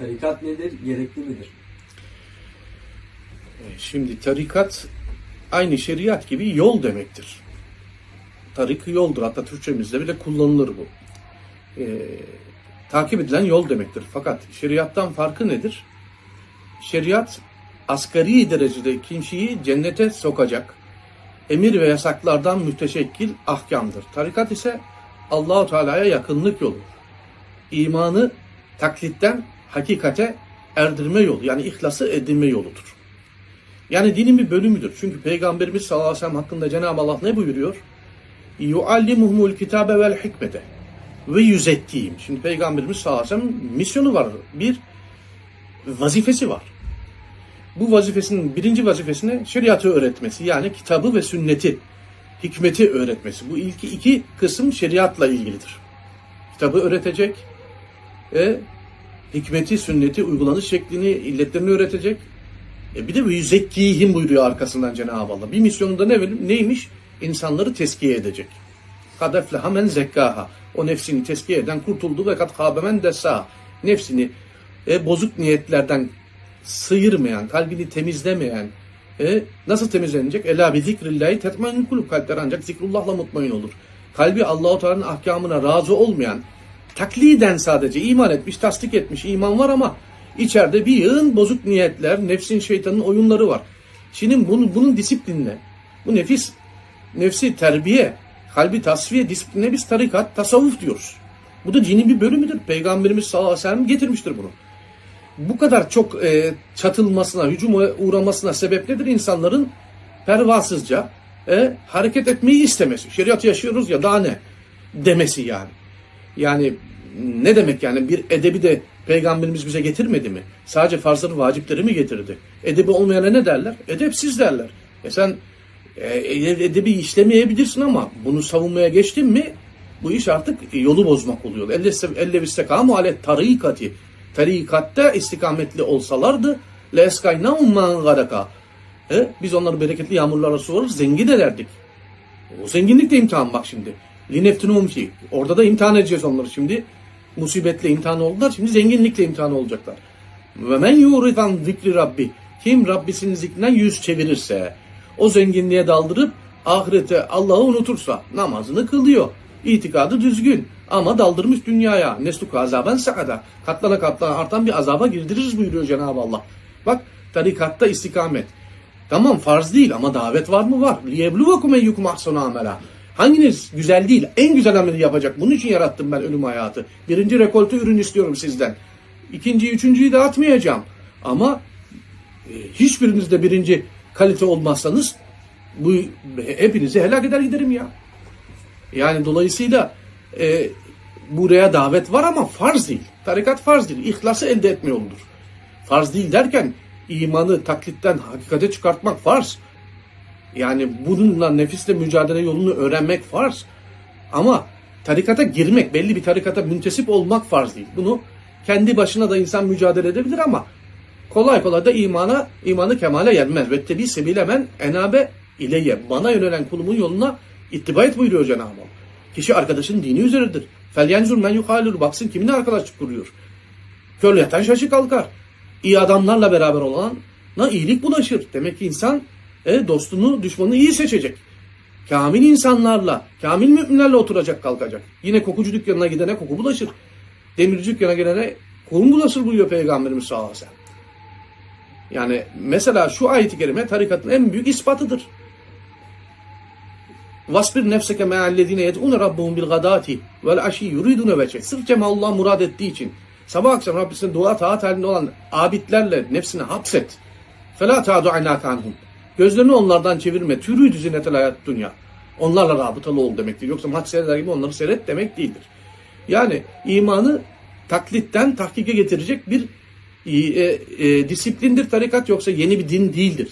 Tarikat nedir? Gerekli midir? Şimdi tarikat aynı şeriat gibi yol demektir. Tarik yoldur. Hatta Türkçemizde bile kullanılır bu. Ee, takip edilen yol demektir. Fakat şeriattan farkı nedir? Şeriat asgari derecede kişiyi cennete sokacak emir ve yasaklardan müteşekkil ahkamdır. Tarikat ise Allahu Teala'ya yakınlık yolu. İmanı taklitten hakikate erdirme yolu yani ihlası edinme yoludur. Yani dinin bir bölümüdür. Çünkü Peygamberimiz sallallahu aleyhi ve sellem hakkında Cenab-ı Allah ne buyuruyor? yuallimuhumul kitabe vel hikmete ve yüzettiğim. Şimdi Peygamberimiz sallallahu aleyhi ve sellem misyonu var. Bir vazifesi var. Bu vazifesinin birinci vazifesine şeriatı öğretmesi yani kitabı ve sünneti, hikmeti öğretmesi. Bu ilk iki kısım şeriatla ilgilidir. Kitabı öğretecek, e, hikmeti, sünneti, uygulanış şeklini, illetlerini öğretecek. E bir de yüzekkihim buyuruyor arkasından Cenab-ı Allah. Bir misyonunda ne neymiş? İnsanları teskiye edecek. Kad efleha men zekkaha. O nefsini teskiye eden kurtuldu ve kad kâbe men dessâ. Nefsini e, bozuk niyetlerden sıyırmayan, kalbini temizlemeyen, e, nasıl temizlenecek? Ela bi zikrillahi tetmain kulub. Kalpler ancak zikrullahla mutmain olur. Kalbi Allahu Teala'nın ahkamına razı olmayan, takliden sadece iman etmiş, tasdik etmiş, iman var ama içeride bir yığın bozuk niyetler, nefsin şeytanın oyunları var. Şimdi bunun, bunun disiplinine, bu nefis, nefsi terbiye, kalbi tasfiye disipline biz tarikat, tasavvuf diyoruz. Bu da dinin bir bölümüdür. Peygamberimiz sallallahu aleyhi ve sellem getirmiştir bunu. Bu kadar çok e, çatılmasına, hücuma uğramasına sebep nedir? İnsanların pervasızca e, hareket etmeyi istemesi. Şeriat yaşıyoruz ya daha ne demesi yani. Yani ne demek yani bir edebi de peygamberimiz bize getirmedi mi? Sadece farzları vacipleri mi getirdi? Edebi olmayana ne derler? Edepsiz derler. E sen e, edebi işlemeyebilirsin ama bunu savunmaya geçtin mi bu iş artık yolu bozmak oluyor. Elle, vistekamu alet tarikati. Tarikatta istikametli olsalardı le eskaynahum man gadaka. E, biz onları bereketli yağmurlarla suvarır, zengin ederdik. O zenginlik de imtihan bak şimdi. Lineftinum ki. Orada da imtihan edeceğiz onları şimdi. Musibetle imtihan oldular. Şimdi zenginlikle imtihan olacaklar. Ve men yuridan zikri rabbi. Kim Rabbisinin zikrinden yüz çevirirse, o zenginliğe daldırıp ahirete Allah'ı unutursa namazını kılıyor. İtikadı düzgün ama daldırmış dünyaya. Nesluk azaben sakada. Katlana katlana artan bir azaba girdiririz buyuruyor Cenab-ı Allah. Bak tarikatta istikamet. Tamam farz değil ama davet var mı? Var. Liyebluvakum eyyukum ahsanu amela. Hanginiz güzel değil, en güzel ameli yapacak? Bunun için yarattım ben ölüm hayatı. Birinci rekolte ürün istiyorum sizden. İkinciyi, üçüncüyü de atmayacağım. Ama e, hiçbiriniz de birinci kalite olmazsanız bu hepinizi helak eder giderim ya. Yani dolayısıyla e, buraya davet var ama farz değil. Tarikat farz değil. İhlası elde etme yoludur. Farz değil derken imanı taklitten hakikate çıkartmak farz. Yani bununla nefisle mücadele yolunu öğrenmek farz. Ama tarikata girmek, belli bir tarikata müntesip olmak farz değil. Bunu kendi başına da insan mücadele edebilir ama kolay kolay da imana, imanı kemale gelmez. Ve tebi sebile men enabe ileyye. Bana yönelen kulumun yoluna ittiba et buyuruyor Cenab-ı Allah. Kişi arkadaşın dini üzeridir. Felyenzur men yuhalur. Baksın kiminle arkadaşlık kuruyor. Kör yatan şaşı kalkar. İyi adamlarla beraber olana iyilik bulaşır. Demek ki insan e, dostunu, düşmanını iyi seçecek. Kamil insanlarla, kamil müminlerle oturacak, kalkacak. Yine kokucu dükkanına gidene koku bulaşır. Demirci dükkana gelene kum bulaşır buyuruyor Peygamberimiz sallallahu aleyhi ve sellem. Yani mesela şu ayet-i kerime tarikatın en büyük ispatıdır. Vasbir nefseke me'allezine yed'une rabbuhum bil gadati vel aşi yuridune veçe. Sırf Cenab-ı Allah murad ettiği için. Sabah akşam Rabbisine dua taat halinde olan abidlerle nefsini hapset. Fela ta'du anhum. Gözlerini onlardan çevirme. Türüydü zinetel hayat dünya. Onlarla rabıtalı ol demektir. Yoksa maç seyreder gibi onları seyret demek değildir. Yani imanı taklitten tahkike getirecek bir e, e, disiplindir tarikat yoksa yeni bir din değildir.